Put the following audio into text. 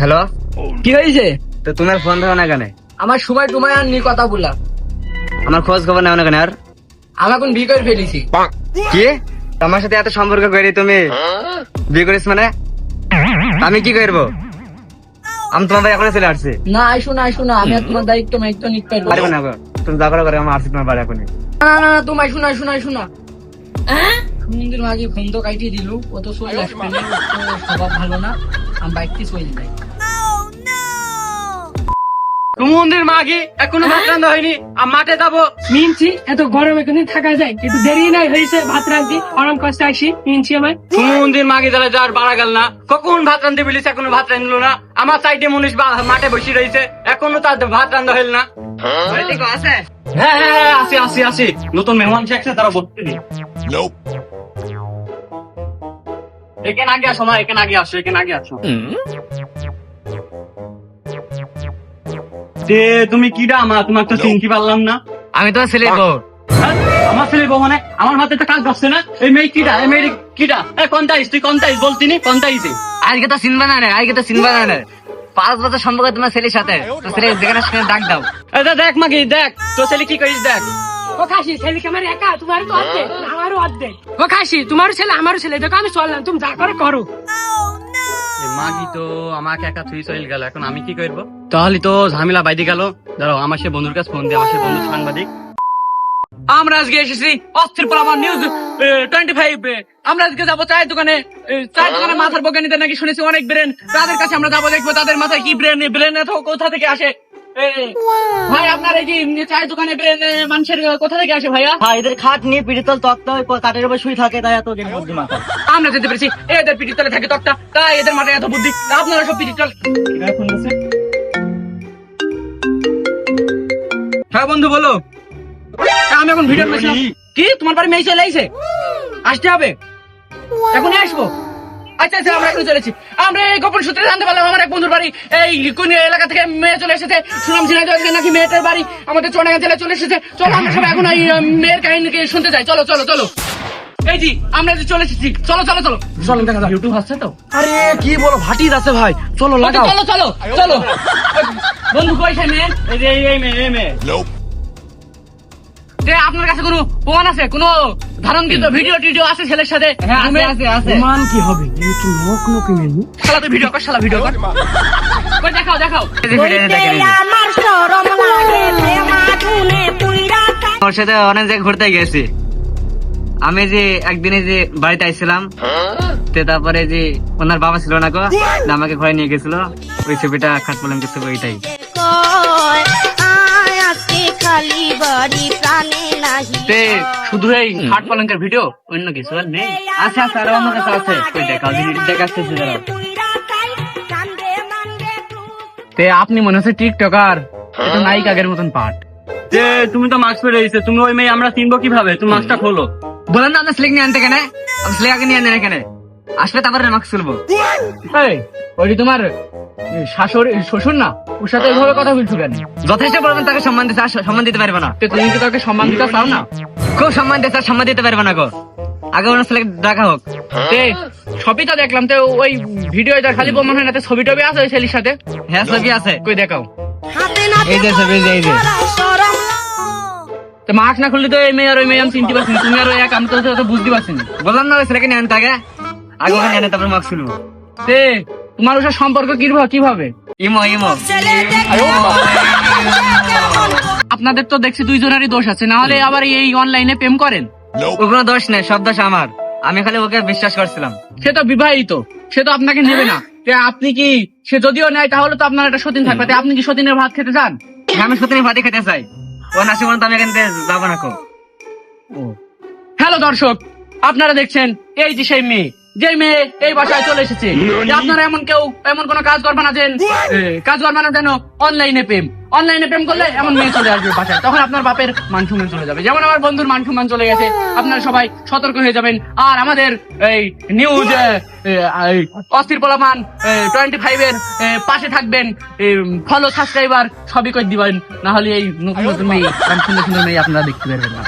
Hello? কি হয়েছে? তো তোমার ফোন ধরো না কেন? আমার সময় টুমায় আর নি কথা বললাম। আমার খোঁজ খবর নাও না কেন আর? আমি এখন বিয়ে করে ফেলেছি। কি? আমার সাথে এত সম্পর্ক করে তুমি? বিয়ে করিস মানে? আমি কি করব? আমি তোমার বাড়ি এখন চলে আসছি। না আইসো না আইসো না আমি আর তোমার দায়িত্ব মাইত্ব নিতে পারব পারব না গো। তুমি যা করো করো, আমি আসছি তোমার বাড়ি এখনই। না না না তুমি আইসো না আইসো না আইসো না। সুমন্দির মাঝে ফোন তো কাটিয়ে দিল ও তো চলে আসবে। না তো স্বভাব ভালো না আমি বাইকটি চলে যাই। সুমন্দির মাগি এখনও ভাত রান্না হয়নি। আর মাঠে যাব। মিনছি এত গরমে এখানে থাকা যায়? একটু দেরি নাই হয়েছে ভাত রাঁধতে। অরম কষ্ট আসি মিনছি আমায় সুমন্দির মাগি জ্বালা যাওয়ার বাড়া গেল না। কখন ভাত রান্ধতে বলিস এখনও ভাত রান্ধলো না। আমার সাইডে মনীষ বা- মাঠে বসে রয়েছে। এখনও তার ভাত রান্ধা হইল না। আছে হ্যাঁ হ্যাঁ হ্যাঁ, আসি আসি আসি। নতুন মেহমান শেখছে তারা বসতে দিই এখানে আগে আসো মা এখানে আগে আসো এখানে আগে আসো। তে তুমি কিডা মা তোমার তো চিনতে পারলাম না। আমি তোমার ছেলে বউ। হ্যাঁ? আমার ছেলে বউ মানে আমার হাতে তো কাজ না। এই মেয়ে কিডা এই মেয়ে কিডা এ কোনটাইস তুই কোনটাইস বলতিনি? কোনটাইছে আজকে তো চিনবা না রে আজকে তো চিনবা না রে। পাঁচ বছর সম্পর্ক তোমার ছেলের সাথে। তো ছেলে যেখানে ডাক দাও। দেখ মাগি দেখ। তোর ছেলে কি করিস দেখ। ও খাসি ছেলে কি আমার একা? তোমার তো অর্ধেক আমারও অর্ধেক। ও খাসি তোমারও ছেলে আমারও ছেলে। দেখো আমি চললাম তুমি যা করে করো। মাগি তো আমাকে একা থুই গেল, এখন আমি কি তাহলে তো ঝামেলা বাইদি গেল। আমার সে বন্ধুর কাছে ফোন দিয়ে আমার সে বন্ধু সাংবাদিক। আমরা আজকে এসেছি অস্থির নিউজ টোয়েন্টি ফাইভ আমরা আজকে যাব চায়ের দোকানে চায়ের দোকানে মাথার বৈজ্ঞানিকদের নাকি শুনেছি অনেক ব্রেন তাদের কাছে আমরা যাব দেখব, তাদের মাথায় কি ব্রেন ব্রেন এত কোথা থেকে আসে? ভাই আপনার এই যে চায়ের দোকানে মানুষের কোথা থেকে আসে ভাইয়া? হ্যাঁ এদের খাট নিয়ে পিড়িতল তক্তা ওই কাঠের উপর শুয়ে থাকে তাই এত জ্ঞান বুদ্ধি মাথা। আমরা যেতে পেরেছি এদের পিটির তলে থাকে তক্তা। তাই এদের মাথায় এত বুদ্ধি আপনারা সব পিটির তল হ্যাঁ বন্ধু বলো। আমি এখন ভিডিও কি তোমার বাড়ি মেয়ে চলে আইছে আসতে হবে। এখনই আসব। আচ্ছা আচ্ছা আমরা এখন চলেছি। আমরা এই গোপন সূত্রে জানতে পারলাম আমার এক বন্ধুর বাড়ি এই কোন এলাকা থেকে মেয়ে চলে এসেছে। ঝিনাইদহ নাকি মেয়েটার বাড়ি। আমাদের চোনাগা জেলায় চলে এসেছে। চলো আমরা সবাই এখন এই মেয়ের কাহিনীকে শুনতে যাই। চলো চলো চলো। এই জি আমরা যে চলে এসেছি। চলো চলো চলো। চলো দেখা যাক। ইউটিউব আসছে তো? আরে কি বলো ভাটির আছে ভাই। চলো ওকে, চলো চলো চলো। বন্ধু কই সে মেয়ে? এই যে এই- এই মেয়ে এই মেয়ে। আপনার কাছে কোনো প্রমাণ আছে? কোনো ধারণ কিন্তু ভিডিও টিডিও আছে ছেলের সাথে? হ্যাঁ আছে আছে আছে। মান কি হবে? একটু নক নক মেনু শালা তুই ভিডিও কর শালা ভিডিও কর। কই দেখাও দেখাও। যে ভিডিও এই যে। আমার সরম লাগে প্রেমা পুইরা ওর সাথে অনেক জায়গায় ঘুরতে গেছি। আমি যে একদিনে যে বাড়িতে আইছিলাম তো তারপরে যে ওনার বাবা ছিল না গো আমাকে ঘরে নিয়ে গেছিল। ওই ছবিটা খাট বললাম কিছু ওইটাই। তে শুধু এই হাট পালঙ্কের ভিডিও অন্য কিছু আর নেই। আছে আছে আর অন্য কাছে আছে। ওই জিনিস দেখাচ্ছি তে আপনি মনে হচ্ছে টিকটকার। এটা নায়িকাগের মতন পাঠ। যে তুমি তো মাস্ক পরে রয়েছে তুমি ওই মেয়ে আমরা চিনবো কীভাবে? তুমি মাস্কটা খোলো। বলেন না আপনার স্লিক নিয়ে আনতে কেন? আমি স্লেক আগে নিয়ে আনতে এখানে। আসলে তারপরে মাস্ক খুলবো এই ওই তোমার শাশুড়ি শ্বশুর না? ওর সাথে এইভাবে কথা বলছো কেন? যথেষ্ট বলবেন তাকে সম্মান দিতে সম্মান দিতে পারবে না। তে তুমি কি তাকে সম্মান দিতে চাও না? খুব সম্মান দিতে সম্মান দিতে পারবে না গো। আগে ওনার দেখা হোক। তে সবই তো দেখলাম তো ওই ভিডিও খালি প্রমাণ হয় না ছবি টবি আছে ওই ছেলের সাথে? হ্যাঁ ছবি আছে। কই দেখাও। এই যে ছবি এই যে তো মাস্ক না খুললে তো এই মেয়ে আর ওই মেয়ে আমি চিনতে পারছি তুমি আর ওই এক আমি তো বুঝতে পারছি না। বললাম না ওই স্লেকে নিয়ে আনতে আগে। আগে ওখানে এনে তারপরে মাস্ক খুলবো তে তোমার ওর সাথে সম্পর্ক কীভাবে কীভাবে? Imo Imo. আপনাদের তো দেখছি দুইজনেরই দোষ আছে না হলে আবার এই অনলাইনে প্রেম করেন? কোনো দোষ নেই সব দোষ আমার। আমি খালি ওকে বিশ্বাস করছিলাম। সে তো বিবাহিত সে তো আপনাকে নেবে না। আপনি কি সে যদিও নেয় তাহলে তো আপনার একটা সতীন থাকবে। আপনি কি সতীনের ভাত খেতে চান? হ্যাঁ, আমি সত্যি ভাতি খেতে চাই। ও নাসি মনে তো আমি এখান থেকে যাব না কো। হ্যালো দর্শক আপনারা দেখছেন এই যে সেই মেয়ে। যে মেয়ে এই বাসায় চলে এসেছে আপনারা এমন কেউ এমন কোন কাজ করবে না যে এ, কাজ করবে না যেন অনলাইনে প্রেম। অনলাইনে প্রেম করলে এমন মেয়ে চলে আসবে বাসায়। তখন আপনার বাপের মান চলে যাবে। যেমন আমার বন্ধুর মান চলে গেছে আপনারা সবাই সতর্ক হয়ে যাবেন। আর আমাদের এই নিউজ অস্থির পোলামান টোয়েন্টি ফাইভ এর পাশে থাকবেন ফলো সাবস্ক্রাইবার সবই করে দিবেন। না হলে এই নতুন নতুন মেয়ে সুন্দর সুন্দর মেয়ে আপনারা দেখতে পারবেন না।